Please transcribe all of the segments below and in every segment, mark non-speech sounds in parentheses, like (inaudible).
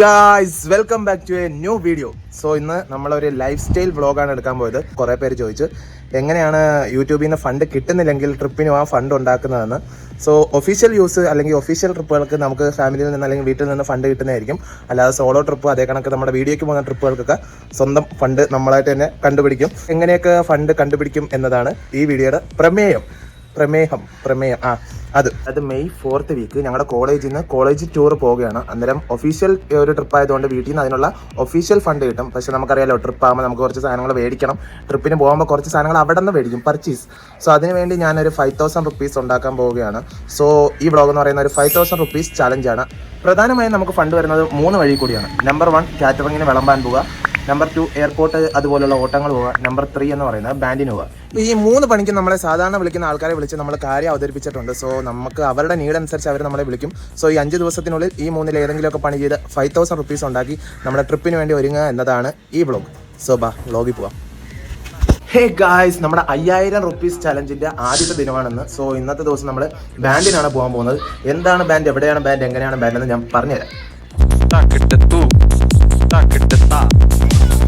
Guys welcome back to a new video so ഇന്ന് നമ്മളൊരു life style വ്ളോഗാണ് എടുക്കാൻ പോയത്. കുറേ പേര് ചോദിച്ചു എങ്ങനെയാണ് യൂട്യൂബിൽ നിന്ന് ഫണ്ട് കിട്ടുന്നില്ലെങ്കിൽ ട്രിപ്പിന് ആ ഫണ്ട് ഉണ്ടാക്കുന്നതെന്ന്? സോ ഒഫീഷ്യൽ യൂസ് അല്ലെങ്കിൽ ഒഫീഷ്യൽ ട്രിപ്പുകൾക്ക് നമുക്ക് ഫാമിലിയിൽ നിന്ന് അല്ലെങ്കിൽ വീട്ടിൽ നിന്ന് ഫണ്ട് കിട്ടുന്നതായിരിക്കും. അല്ലാതെ സോളോ ട്രിപ്പ് അതേ കണക്ക് നമ്മുടെ വീഡിയോയ്ക്ക് പോകുന്ന ട്രിപ്പുകൾക്കൊക്കെ സ്വന്തം ഫണ്ട് നമ്മളായിട്ട് തന്നെ കണ്ടുപിടിക്കും. എങ്ങനെയൊക്കെ ഫണ്ട് കണ്ടുപിടിക്കും എന്നതാണ് ഈ വീഡിയോയുടെ പ്രമേയം. പ്രമേഹം പ്രമേയം ആ അത്. അത് മെയ് ഫോർത്ത് വീക്ക് ഞങ്ങളുടെ കോളേജിൽ നിന്ന് കോളേജ് ടൂർ പോവുകയാണ്. അന്നേരം ഒഫീഷ്യൽ ഒരു ട്രിപ്പ് ആയതുകൊണ്ട് വീട്ടിൽ നിന്ന് അതിനുള്ള ഒഫീഷ്യൽ ഫണ്ട് കിട്ടും. പക്ഷെ നമുക്കറിയാലോ ട്രിപ്പ് ആകുമ്പോൾ നമുക്ക് കുറച്ച് സാധനങ്ങൾ മേടിക്കണം. ട്രിപ്പിന് പോകുമ്പോൾ കുറച്ച് സാധനങ്ങൾ അവിടെ നിന്ന് മേടിക്കും പർച്ചേസ് സോ അതിനുവേണ്ടി ഞാനൊരു ഫൈവ് തൗസൻഡ് റുപ്പീസ് ഉണ്ടാക്കാൻ പോവുകയാണ്. സോ ഈ ബ്ലോഗ് എന്ന് പറയുന്ന ഒരു ഫൈവ് തൗസൻഡ് റുപ്പീസ് ചലഞ്ചാണ് പ്രധാനമായും നമുക്ക് ഫണ്ട് വരുന്നത് മൂന്ന് വഴി കൂടിയാണ്. നമ്പർ വൺ കാറ്ററിങ്ങിന് വിളമ്പാൻ പോവുക. നമ്പർ ടു എയർപോർട്ട് അതുപോലുള്ള ഓട്ടങ്ങൾ പോവുക. നമ്പർ ത്രീ എന്ന് പറയുന്നത് ബാൻഡിന് പോവുക. ഈ മൂന്ന് പണിക്ക് നമ്മളെ സാധാരണ വിളിക്കുന്ന ആൾക്കാരെ വിളിച്ച് നമ്മൾ കാര്യം അവതരിപ്പിച്ചിട്ടുണ്ട്. സോ നമുക്ക് അവരുടെ നീഡ് അനുസരിച്ച് അവർ നമ്മളെ വിളിക്കും. സോ ഈ അഞ്ച് ദിവസത്തിനുള്ളിൽ ഈ മൂന്നിൽ ഏതെങ്കിലുമൊക്കെ പണി ചെയ്ത് ഫൈവ് തൗസൻഡ് റുപ്പീസ് ഉണ്ടാക്കി നമ്മുടെ ട്രിപ്പിന് വേണ്ടി ഒരുങ്ങുക എന്നതാണ് ഈ ബ്ലോഗ് സോ ബാ വ്ളോഗിൽ പോവാം. ഹേ ഗായ്സ് നമ്മുടെ അയ്യായിരം റുപ്പീസ് ചലഞ്ചിന്റെ ആദ്യത്തെ ദിനമാണെന്ന്. സോ ഇന്നത്തെ ദിവസം നമ്മൾ ബാൻഡിനാണ് പോകാൻ പോകുന്നത്. എന്താണ് ബാൻഡ് എവിടെയാണ് ബാൻഡ് എങ്ങനെയാണ് ബാൻഡ് എന്ന് ഞാൻ പറഞ്ഞുതരാം.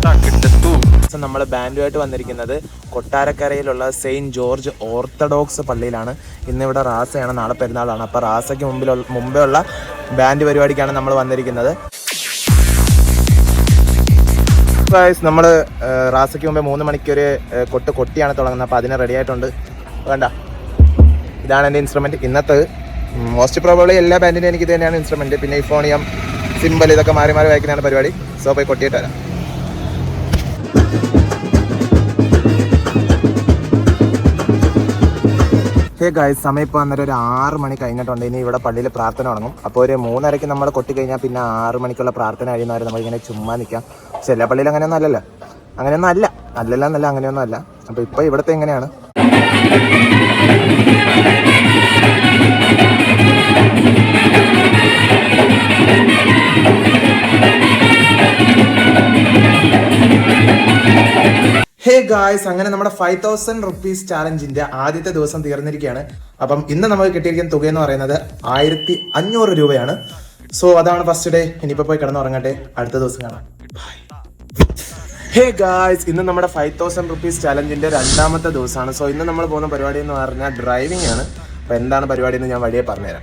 താക്കിട്ട് തൂ താക്കിട്ട് താ താക്കിട്ട് നമ്മൾ ബാൻഡുമായിട്ട് വന്നിരിക്കുന്നത് കൊട്ടാരക്കരയിലുള്ള സെയിന്റ് ജോർജ് ഓർത്തഡോക്സ് പള്ളിയിലാണ്. ഇന്നിവിടെ റാസയാണ് നാളെ പെരുന്നാളാണ്. അപ്പോൾ റാസയ്ക്ക് മുമ്പിലുള്ള മുമ്പേ ഉള്ള ബാൻഡ് പരിപാടിക്കാണ് നമ്മൾ വന്നിരിക്കുന്നത്. നമ്മൾ റാസയ്ക്ക് മുമ്പേ മൂന്ന് മണിക്കൊരു കൊട്ട് കൊട്ടിയാണ് തുടങ്ങുന്നത്. അപ്പോൾ അതിന് റെഡി ആയിട്ടുണ്ട്. വേണ്ട ഇതാണ് എന്റെ ഇൻസ്ട്രുമെന്റ് ഇന്നത്തെ മോസ്റ്റ് പ്രോബ്ലി എല്ലാ ബാൻഡിന്റെയും എനിക്ക് ഇത് തന്നെയാണ് ഇൻസ്ട്രുമെന്റ് പിന്നെ ഇഫോണിയം സിമ്പൽ ഇതൊക്കെ മാറി മാറി വായിക്കുന്നതാണ് പരിപാടി. സോ പോയി കൊട്ടിയിട്ട് വരാം. ഹേ ഗായ്സ് സമയം ഇപ്പോൾ അന്നേരം ഒരു ആറ് മണി കഴിഞ്ഞിട്ടുണ്ട്. ഇനി ഇവിടെ പള്ളിയിൽ പ്രാർത്ഥന തുടങ്ങും. അപ്പോൾ ഒരു മൂന്നരയ്ക്ക് നമ്മൾ കൊട്ടി കഴിഞ്ഞാൽ പിന്നെ ആറ് മണിക്കുള്ള പ്രാർത്ഥന കഴിയുന്നവരെ നമ്മളിങ്ങനെ ചുമ്മാ നിൽക്കാം പക്ഷെ എല്ലാ പള്ളിയിൽ അങ്ങനെയൊന്നും അല്ലല്ലോ. അങ്ങനെയൊന്നും അല്ല. അല്ലല്ല എന്നല്ല അങ്ങനെയൊന്നും അല്ല. അപ്പോൾ ഇപ്പോൾ ഇവിടുത്തെ എങ്ങനെയാണ്? ഹേ ഗായ്സ് അങ്ങനെ നമ്മുടെ ഫൈവ് തൗസൻഡ് റുപ്പീസ് ചാലഞ്ചിന്റെ ആദ്യത്തെ ദിവസം തീർന്നിരിക്കുകയാണ്. അപ്പം ഇന്ന് നമുക്ക് കിട്ടിയിരിക്കുന്ന തുക എന്ന് പറയുന്നത് ആയിരത്തി അഞ്ഞൂറ് രൂപയാണ്. സോ അതാണ് ഫസ്റ്റ് ഡേ ഇനിയിപ്പോൾ പോയി കിടന്നുറങ്ങട്ടെ. അടുത്ത ദിവസം കാണാം. ഹേ ഗായ്സ് ഇന്ന് നമ്മുടെ ഫൈവ് തൗസൻഡ് റുപ്പീസ് ചാലഞ്ചിന്റെ രണ്ടാമത്തെ ദിവസമാണ്. സോ ഇന്ന് നമ്മൾ പോകുന്ന പരിപാടി എന്ന് പറഞ്ഞാൽ ഡ്രൈവിംഗ് ആണ്. അപ്പൊ എന്താണ് പരിപാടി എന്ന് ഞാൻ വഴിയെ പറഞ്ഞുതരാം.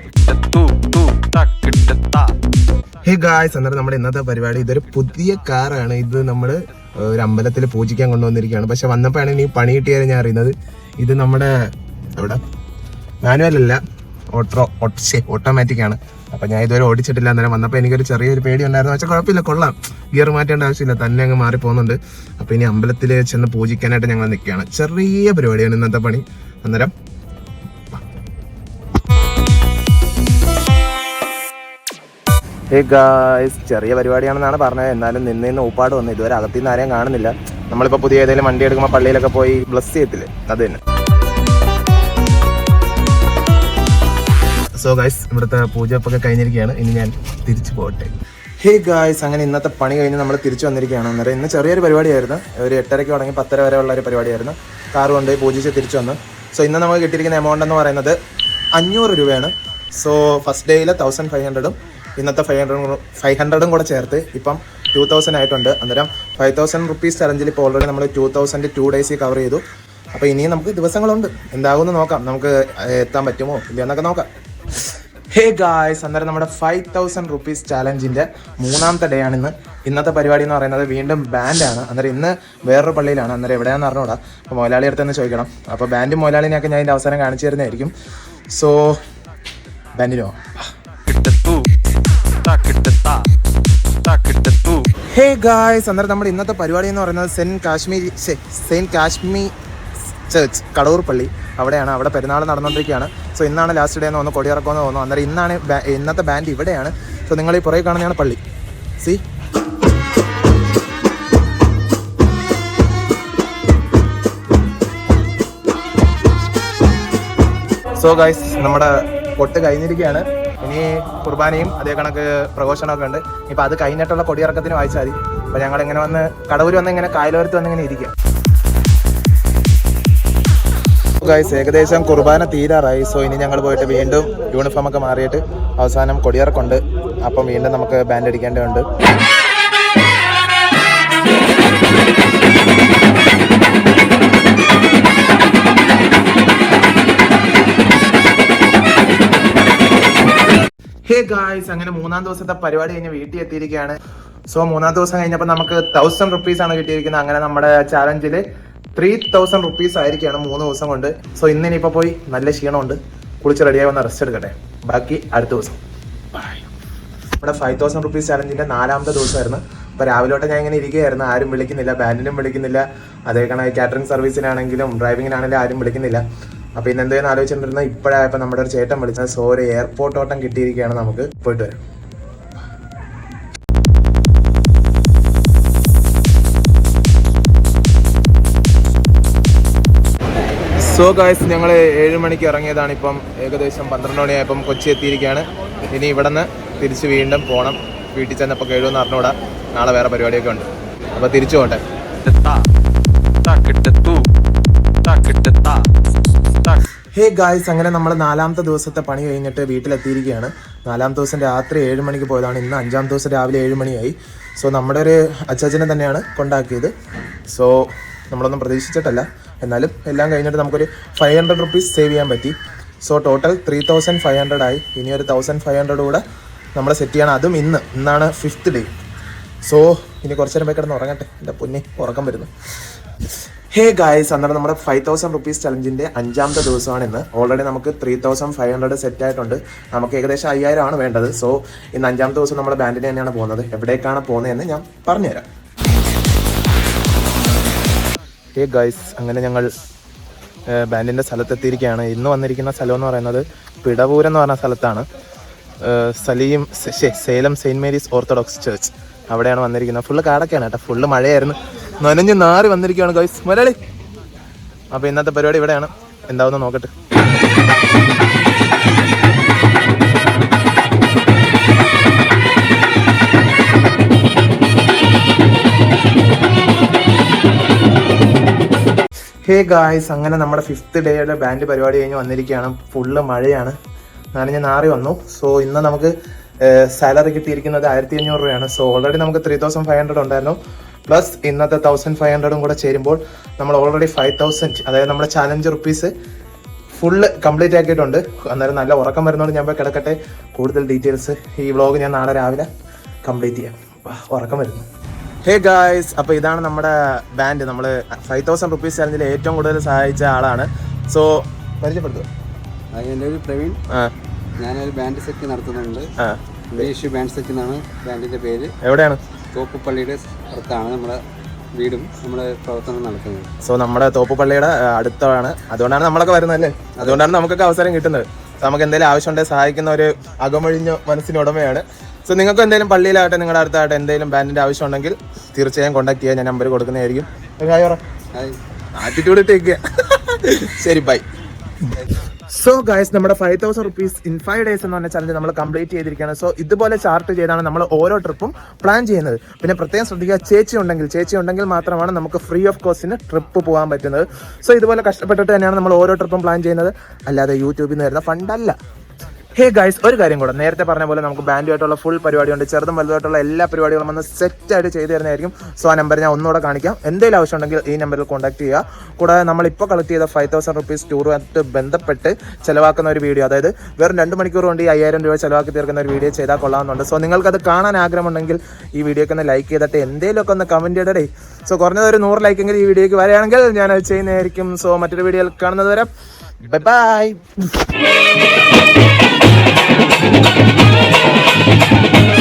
ഹേ ഗായ്സ് അന്നേരം നമ്മുടെ ഇന്നത്തെ പരിപാടി ഇതൊരു പുതിയ കാറാണ് ഇത് നമ്മൾ ഒരു അമ്പലത്തിൽ പൂജിക്കാൻ കൊണ്ടുവന്നിരിക്കുകയാണ്. പക്ഷെ വന്നപ്പോഴാണ് ഇനി പണി കിട്ടിയത് ഞാൻ അറിയുന്നത് ഇത് നമ്മുടെ എവിടെ? മാനുവൽ അല്ല ഓട്ടോ ഓട്ടോമാറ്റിക് ആണ്. അപ്പം ഞാൻ ഇതുവരെ ഓടിച്ചിട്ടില്ല അന്നേരം വന്നപ്പോൾ എനിക്കൊരു ചെറിയൊരു പേടി ഉണ്ടായിരുന്നു പക്ഷേ കുഴപ്പമില്ല കൊള്ളാം. ഗിയർ മാറ്റേണ്ട ആവശ്യമില്ല തന്നെ അങ്ങ് മാറി പോകുന്നുണ്ട് അപ്പോൾ ഇനി അമ്പലത്തിൽ ചെന്ന് പൂജിക്കാനായിട്ട് ഞങ്ങൾ നിൽക്കുകയാണ്. ചെറിയ പരിപാടിയാണ് ഇന്നത്തെ പണി. അന്നേരം ഹേ ഗായ്സ് ചെറിയ പരിപാടിയാണെന്നാണ് പറഞ്ഞത്. എന്നാലും നിന്ന് നിന്ന് ഊപ്പാട് വന്നു. ഇതുവരെ അകത്തു നിന്ന് ആരെയും കാണുന്നില്ല. നമ്മളിപ്പോൾ പുതിയ ഏതെങ്കിലും വണ്ടി എടുക്കുമ്പോൾ പള്ളിയിലൊക്കെ പോയി ബ്ലസ് ചെയ്യത്തില്ലേ? അത് തന്നെ. സോ ഗായ്സ് ഇവിടുത്തെ പൂജപ്പൊക്കെ കഴിഞ്ഞിരിക്കുകയാണ്. ഇനി ഞാൻ തിരിച്ചു പോകട്ടെ. ഹേ ഗായ്സ് അങ്ങനെ ഇന്നത്തെ പണി കഴിഞ്ഞ് നമ്മൾ തിരിച്ചു വന്നിരിക്കുകയാണ്. അന്നേരം ഇന്ന് ചെറിയൊരു പരിപാടിയായിരുന്നു. ഒരു എട്ടരയ്ക്ക് തുടങ്ങി പത്തര വരെ ഉള്ള ഒരു പരിപാടിയായിരുന്നു. കാർ കൊണ്ടുപോയി പൂജിച്ച് തിരിച്ചു വന്നു. സോ ഇന്ന് നമുക്ക് കിട്ടിയിരിക്കുന്ന എമൗണ്ട് എന്ന് പറയുന്നത് അഞ്ഞൂറ് രൂപയാണ്. സോ ഫസ്റ്റ് ഡേയിൽ തൗസൻഡ് ഫൈവ് ഹൺഡ്രഡും ഇന്നത്തെ ഫൈവ് ഹൺഡ്രഡും ഫൈവ് ഹൺഡ്രഡും കൂടെ ചേർത്ത് ഇപ്പം ടു തൗസൻഡ് ആയിട്ടുണ്ട്. അന്നേരം ഫൈവ് തൗസൻഡ് റുപ്പീസ് ചലഞ്ചിൽ ഇപ്പോൾ ഓൾറെഡി നമ്മൾ two thousand two days cover ചെയ്തു. അപ്പോൾ ഇനിയും നമുക്ക് ദിവസങ്ങളുണ്ട്. എന്താകുമെന്ന് നോക്കാം. നമുക്ക് എത്താൻ പറ്റുമോ ഇല്ലയെന്നൊക്കെ നോക്കാം. ഹേ ഗായ്സ് അന്നേരം നമ്മുടെ ഫൈവ് തൗസൻഡ് റുപ്പീസ് ചാലഞ്ചിന്റെ മൂന്നാമത്തെ ഡേ ആണ് ഇന്ന്. ഇന്നത്തെ പരിപാടി എന്ന് പറയുന്നത് വീണ്ടും ബാൻഡാണ് അന്നേരം ഇന്ന് വേറൊരു പള്ളിയിലാണ്. അന്നേരം എവിടെയാണെന്ന് അറിഞ്ഞൂടാ അപ്പോൾ മുതലാളി അടുത്ത് ചോദിക്കണം. അപ്പോൾ ബാൻഡും മുതലാളിനെയൊക്കെ ഞാൻ ഇതിന്റെ അവസരം കാണിച്ചു തരുന്നതായിരിക്കും. സോ ബാൻഡിനോ ഹേ ഗായ്സ് അന്നേരം നമ്മുടെ ഇന്നത്തെ പരിപാടി എന്ന് പറയുന്നത് saint Kashmir saint Kashmir church Kadavoor പള്ളി. അവിടെയാണ് അവിടെ പെരുന്നാൾ നടന്നുകൊണ്ടിരിക്കുകയാണ്. സോ ഇന്നാണ് ലാസ്റ്റ് ഡേ എന്ന് തോന്നുന്നു കൊടിയിറക്കുമെന്ന് തോന്നുന്നു. അന്നേരം ഇന്നാണ് ഇന്നത്തെ ബാൻഡ് ഇവിടെയാണ്. സോ നിങ്ങൾ ഈ പുറകെ കാണുന്നതാണ് പള്ളി. സി സോ ഗായ്സ് നമ്മുടെ പൊട്ട് കഴിഞ്ഞിരിക്കുകയാണ്. ഇനി കുർബാനയും അതേ കണക്ക് പ്രഘോഷണമൊക്കെ ഉണ്ട്. ഇപ്പൊ അത് കഴിഞ്ഞിട്ടുള്ള കൊടിയിറക്കത്തിന് വായിച്ചാൽ മതി. അപ്പൊ ഞങ്ങൾ ഇങ്ങനെ വന്ന് കടവൂർ വന്ന് ഇങ്ങനെ കായലോരത്ത് വന്ന് ഇങ്ങനെ ഇരിക്കുക ഗൈസ് ഏകദേശം കുർബാന തീരാറായി. സോ ഇനി ഞങ്ങൾ പോയിട്ട് വീണ്ടും യൂണിഫോം ഒക്കെ മാറിയിട്ട് അവസാനം കൊടിയിറക്കുണ്ട്. അപ്പം വീണ്ടും നമുക്ക് ബാൻഡ് അടിക്കേണ്ടതുണ്ട്. ഹേ ഗായ്സ് അങ്ങനെ മൂന്നാം ദിവസത്തെ പരിപാടി കഴിഞ്ഞ് വീട്ടിൽ എത്തിയിരിക്കുകയാണ്. സോ മൂന്നാം ദിവസം കഴിഞ്ഞപ്പോൾ നമുക്ക് തൗസൻഡ് റുപ്പീസ് ആണ് കിട്ടിയിരിക്കുന്നത്. അങ്ങനെ നമ്മുടെ ചാലഞ്ചിൽ ത്രീ തൗസൻഡ് റുപ്പീസ് ആയിരിക്കുകയാണ് മൂന്ന് ദിവസം കൊണ്ട്. സോ ഇന്ന് ഇനിയിപ്പോൾ പോയി നല്ല ക്ഷീണമുണ്ട്. കുളിച്ച് റെഡിയായി വന്ന് റെസ്റ്റ് എടുക്കട്ടെ. ബാക്കി അടുത്ത ദിവസം. നമ്മുടെ ഫൈവ് തൗസൻഡ് റുപ്പീസ് ചാലഞ്ചിന്റെ നാലാമത്തെ ദിവസമായിരുന്നു. അപ്പോൾ രാവിലോട്ട് ഞാൻ ഇങ്ങനെ ഇരിക്കുകയായിരുന്നു. ആരും വിളിക്കുന്നില്ല ബാൻഡിനും വിളിക്കുന്നില്ല. അതേ കണക്ക് കാറ്ററിംഗ് സർവീസിനാണെങ്കിലും ഡ്രൈവിങ്ങിനാണെങ്കിലും ആരും വിളിക്കുന്നില്ല. അപ്പോൾ ഇന്ന് എന്തെങ്കിലും ആലോചിച്ചിട്ടുണ്ടായിരുന്ന ഇപ്പോഴായപ്പോൾ നമ്മുടെ ഒരു ചേട്ടൻ വിളിച്ചത്. സോ ഒരു എയർപോർട്ട് ഓട്ടം കിട്ടിയിരിക്കുകയാണ് നമുക്ക് പോയിട്ട് വരാം. സോ ഗായ്സ് ഞങ്ങൾ ഏഴ് മണിക്ക് ഇറങ്ങിയതാണ്. ഇപ്പം ഏകദേശം പന്ത്രണ്ട് മണിയായപ്പം കൊച്ചി എത്തിയിരിക്കുകയാണ്. ഇനി ഇവിടെ നിന്ന് തിരിച്ച് വീണ്ടും പോകണം വീട്ടിൽ ചെന്നപ്പോൾ കഴിയുമെന്ന് അറിഞ്ഞൂടാ നാളെ വേറെ പരിപാടിയൊക്കെ ഉണ്ട്. അപ്പോൾ തിരിച്ചു പോകട്ടെ ഹേ ഗായ്സ് അങ്ങനെ നമ്മൾ നാലാമത്തെ ദിവസത്തെ പണി കഴിഞ്ഞിട്ട് വീട്ടിലെത്തിയിരിക്കുകയാണ്. നാലാമത്തെ ദിവസം രാത്രി ഏഴ് മണിക്ക് പോയതാണ്. ഇന്ന് അഞ്ചാം ദിവസം രാവിലെ ഏഴ് മണിയായി. സോ നമ്മുടെ ഒരു അച്ചാച്ചനെ തന്നെയാണ് കൊണ്ടാക്കിയത്. സോ നമ്മളൊന്നും പ്രതീക്ഷിച്ചിട്ടല്ല. എന്നാലും എല്ലാം കഴിഞ്ഞിട്ട് നമുക്കൊരു ഫൈവ് ഹൺഡ്രഡ് റുപ്പീസ് സേവ് ചെയ്യാൻ പറ്റി. So total three thousand five hundred ആയി. ഇനി ഒരു തൗസൻഡ് ഫൈവ് ഹൺഡ്രഡ് കൂടെ നമ്മൾ സെറ്റ് ചെയ്യണം. അതും ഇന്ന്. ഇന്നാണ് ഫിഫ്ത്ത് ഡേ സോ ഇനി കുറച്ച് നേരം പോയി കിടന്ന് ഉറങ്ങട്ടെ. എന്റെ പൊന്നെ ഉറക്കം വരുന്നു. ഹേ ഗായ്സ് അന്നേരം നമ്മുടെ ഫൈവ് തൗസൻഡ് റുപ്പീസ് ചലഞ്ചിന്റെ അഞ്ചാമത്തെ ദിവസമാണ് ഇന്ന് ഓൾറെഡി നമുക്ക് three thousand five hundred set ആയിട്ടുണ്ട്. നമുക്ക് ഏകദേശം അയ്യായിരം ആണ് വേണ്ടത്. സോ ഇന്ന് അഞ്ചാമത്തെ ദിവസം നമ്മുടെ ബാൻഡിന് തന്നെയാണ് പോകുന്നത്. എവിടേക്കാണ് പോകുന്നതെന്ന് ഞാൻ പറഞ്ഞുതരാം. ഹേ ഗായ്സ് അങ്ങനെ ഞങ്ങൾ ബാൻഡിന്റെ സ്ഥലത്തെത്തിയിരിക്കുകയാണ്. ഇന്ന് വന്നിരിക്കുന്ന സ്ഥലം എന്ന് പറയുന്നത് പിടവൂർ എന്ന് പറഞ്ഞ സ്ഥലത്താണ്. Saleem Salem saint Mary's orthodox church അവിടെയാണ് വന്നിരിക്കുന്നത്. ഫുള്ള് കാടൊക്കെയാണ് കേട്ടോ. ഫുള്ള് മഴയായിരുന്നു. നനഞ്ഞ് നാറി വന്നിരിക്കുകയാണ് ഗൈസ് മലയാളി. അപ്പോൾ ഇന്നത്തെ പരിപാടി ഇവിടെയാണ്. എന്താവുന്ന നോക്കട്ടെ. ഹേ ഗായ്സ് അങ്ങനെ നമ്മുടെ ഫിഫ്ത്ത് ഡേയുടെ ബാൻഡ് പരിപാടി കഴിഞ്ഞ് വന്നിരിക്കുകയാണ്. ഫുള്ള് മഴയാണ്. നനഞ്ഞ് നാറി വന്നു. സോ ഇന്ന് നമുക്ക് സാലറി കിട്ടിയിരിക്കുന്നത് ആയിരത്തി അഞ്ഞൂറ് രൂപയാണ്. സോ ഓൾറെഡി നമുക്ക് ത്രീ തൗസൻഡ് ഫൈവ് ഹൺഡ്രഡ് ഉണ്ടായിരുന്നു. പ്ലസ് ഇന്നത്തെ തൗസൻഡ് ഫൈവ് ഹൺഡ്രഡും കൂടെ ചേരുമ്പോൾ നമ്മൾ ഓൾറെഡി ഫൈവ് തൗസൻഡ് അതായത് നമ്മുടെ ചാലഞ്ച് റുപ്പീസ് ഫുള്ള് കംപ്ലീറ്റ് ആക്കിയിട്ടുണ്ട്. അന്നേരം നല്ല ഉറക്കം വരുന്നതുകൊണ്ട് ഞാൻ പോയി കിടക്കട്ടെ. കൂടുതൽ ഡീറ്റെയിൽസ് ഈ വ്ളോഗ് ഞാൻ നാളെ രാവിലെ കംപ്ലീറ്റ് ചെയ്യാം. ഉറക്കം വരുന്നു. ഹേ ഗായ്സ് അപ്പോൾ ഇതാണ് നമ്മുടെ ബാൻഡ് നമ്മൾ ഫൈവ് തൗസൻഡ് റുപ്പീസ് ചാലഞ്ചിൽ ഏറ്റവും കൂടുതൽ സഹായിച്ച ആളാണ്. സോ പരിചയപ്പെടുത്തുക എന്റെ ഒരു പ്രവീൺ. ഞാനൊരു ബാൻഡ് സെറ്റ് നടത്തുന്നുണ്ട്. ഇംഗ്ലീഷ് ബാൻഡ് സെറ്റ് എന്നാണ് ബാൻഡിന്റെ പേര്. എവിടെയാണ്? തോപ്പുപള്ളിയുടെ അടുത്താണ് നമ്മുടെ വീടും നമ്മുടെ പ്രവർത്തനം നടക്കുന്നത്. സോ നമ്മുടെ തോപ്പുപള്ളിയുടെ അടുത്താണ്. അതുകൊണ്ടാണ് നമ്മളൊക്കെ വരുന്നത് അല്ലേ? അതുകൊണ്ടാണ് നമുക്കൊക്കെ അവസരം കിട്ടുന്നത്. നമുക്ക് എന്തെങ്കിലും ആവശ്യമുണ്ടെങ്കിൽ സഹായിക്കുന്ന ഒരു അകമൊഴിഞ്ഞ മനസ്സിന് ഉടമയാണ്. സോ നിങ്ങൾക്ക് എന്തെങ്കിലും പള്ളിയിലാകട്ടെ നിങ്ങളുടെ അടുത്താകട്ടെ എന്തെങ്കിലും ബാൻഡിന്റെ ആവശ്യം ഉണ്ടെങ്കിൽ തീർച്ചയായും കോൺടാക്ട് ചെയ്യാൻ ഞാൻ നമ്പർ കൊടുക്കുന്നതായിരിക്കും. ആറ്റിറ്റ്യൂഡ് ഇട്ടേക്കുക (laughs) ശരി ബൈ സോ ഗൈസ് നമ്മുടെ five thousand rupees in five days എന്ന് പറഞ്ഞ ചലഞ്ച് നമ്മൾ കംപ്ലീറ്റ് ചെയ്തിരിക്കുകയാണ്. സോ ഇതുപോലെ ചാർട്ട് ചെയ്താണ് നമ്മൾ ഓരോ ട്രിപ്പും പ്ലാൻ ചെയ്യുന്നത്. പിന്നെ പ്രത്യേകം ശ്രദ്ധിക്കുക ചേച്ചി ഉണ്ടെങ്കിൽ ചേച്ചി ഉണ്ടെങ്കിൽ മാത്രമാണ് നമുക്ക് ഫ്രീ ഓഫ് കോസ്റ്റിന് ട്രിപ്പ് പോകാൻ പറ്റുന്നത്. സോ ഇതുപോലെ കഷ്ടപ്പെട്ടിട്ട് തന്നെയാണ് നമ്മൾ ഓരോ ട്രിപ്പും പ്ലാൻ ചെയ്യുന്നത്. അല്ലാതെ യൂട്യൂബിൽ നിന്ന് വരുന്ന ഫണ്ടല്ല ഹേ ഗൈസ് ഒരു കാര്യം കൂടെ. നേരത്തെ പറഞ്ഞ പോലെ നമുക്ക് ബാൻഡുമായിട്ടുള്ള ഫുൾ പരിപാടിയുണ്ട്. ചെറുതും വലുതായിട്ടുള്ള എല്ലാ പരിപാടികളും വന്ന് സെറ്റ് ആയിട്ട് ചെയ്തു തരുന്നതായിരിക്കും. സോ ആ നമ്പർ ഞാൻ ഒന്നുകൂടെ കാണിക്കാം. എന്തെങ്കിലും ആവശ്യം ഉണ്ടെങ്കിൽ ഈ നമ്പറിൽ കോൺടാക്ട് ചെയ്യുക. കൂടാതെ നമ്മൾ ഇപ്പോൾ കളക്ട് ചെയ്ത ഫൈവ് തൗസൻഡ് റുപ്പീസ് ടൂറുമായിട്ട് ബന്ധപ്പെട്ട് ചിലവാക്കുന്ന ഒരു വീഡിയോ അതായത് വെറും രണ്ട് മണിക്കൂർ കൊണ്ട് ഈ അയ്യായിരം രൂപ ചിലവാക്കി തീർക്കുന്ന ഒരു വീഡിയോ ചെയ്താൽ കൊള്ളാമെന്നുണ്ട് സോ നിങ്ങൾക്കത് കാണാൻ ആഗ്രഹമുണ്ടെങ്കിൽ ഈ വീഡിയോക്ക് ഒന്ന് ലൈക്ക് ചെയ്തിട്ട് എന്തെങ്കിലുമൊക്കെ ഒന്ന് കമന്റ് ചെയ്തടേ. സോ കുറഞ്ഞത് ഒരു നൂറ് ലൈക്കെങ്കിലും ഈ വീഡിയോക്ക് വരികയാണെങ്കിൽ ഞാൻ അത് ചെയ്യുന്നതായിരിക്കും. സോ മറ്റൊരു വീഡിയോയിൽ കാണുന്നത് വരെ ബൈ ബൈ Thank you.